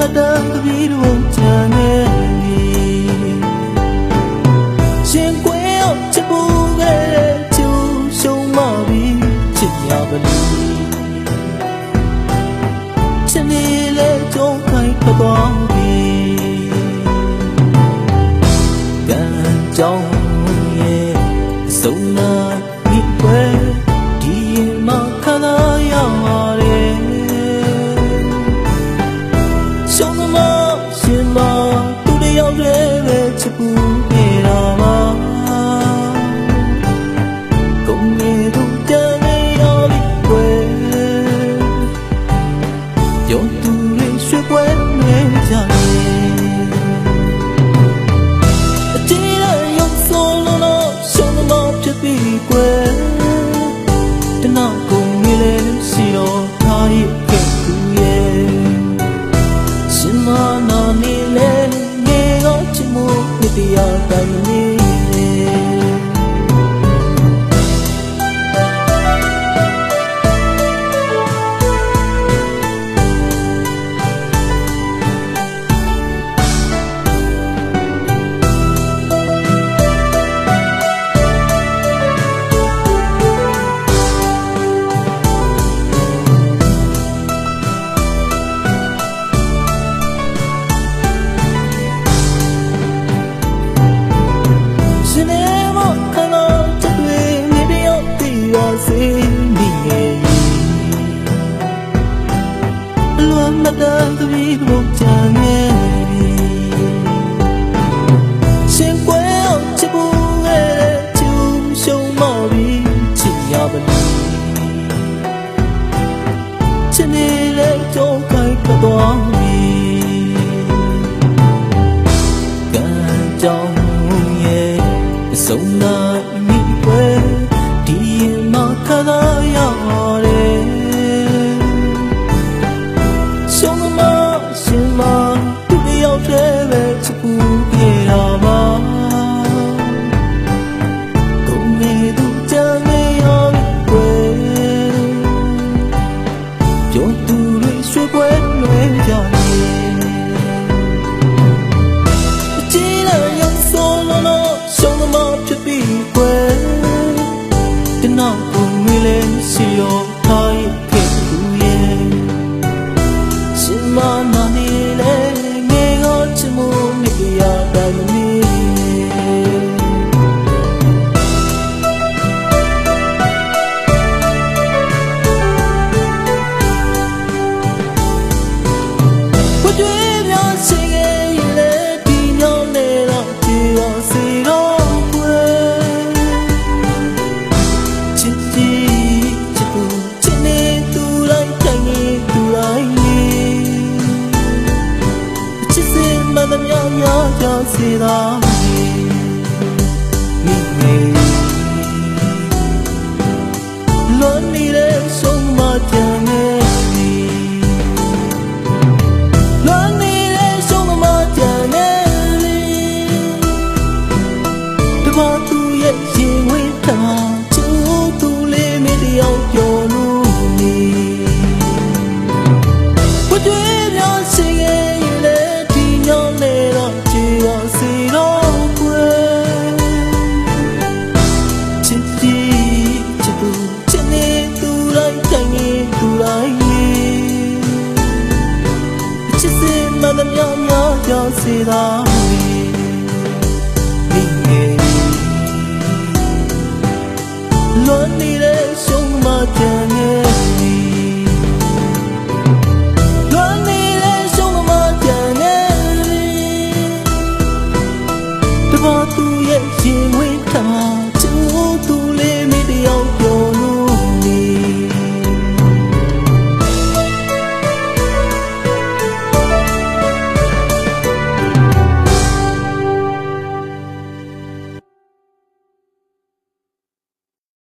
마땅 그 위로 온자는 신괴 없지 부게 주쇼머리 지여버리 신일에 종파이 파동 နာကုန်နေလေစီတော်ထားရခဲ့သူရဲ့စင်မနာနေလေနေတော့ချမို့တရားတိုင်းနေ လွမ်းမတန်သူပြီးမုန်ချငယ်ပြီရှင်ကွယ်အောင်ချစ်ဖို့ငယ်တဲ့ချူရှုံမပြီချစ်ရမလို့ချစ်နေတဲ့ကြောက်ကိုက်ကတော့ပြီကံကြောင့် Olvidame ချစ်စေမှန်သမျှများရောက်စေသာမိငယ်လွန်နေတဲ့ရှုံးမှကြံငယ်ရဲ့ရင်ဝင်ထား